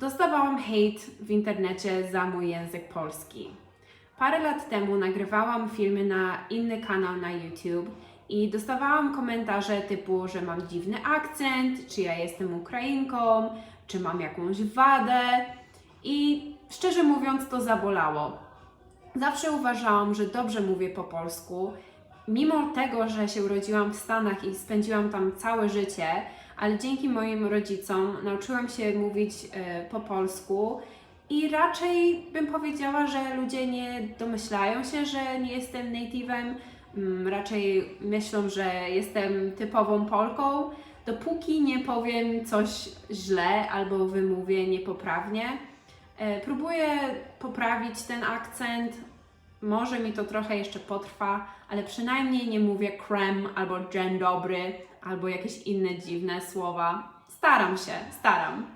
Dostawałam hejt w internecie za mój język polski. Parę lat temu nagrywałam filmy na inny kanał na YouTube i dostawałam komentarze typu, że mam dziwny akcent, czy ja jestem Ukrainką, czy mam jakąś wadę i szczerze mówiąc to zabolało. Zawsze uważałam, że dobrze mówię po polsku, mimo tego, że się urodziłam w Stanach i spędziłam tam całe życie, ale dzięki moim rodzicom nauczyłam się mówić e, po polsku i raczej bym powiedziała, że ludzie nie domyślają się, że nie jestem native'em, mm, raczej myślą, że jestem typową Polką, dopóki nie powiem coś źle albo wymówię niepoprawnie. E, Próbuję poprawić ten akcent. Może mi to trochę jeszcze potrwa, ale przynajmniej nie mówię krem albo dzień dobry albo jakieś inne dziwne słowa. Staram się, staram.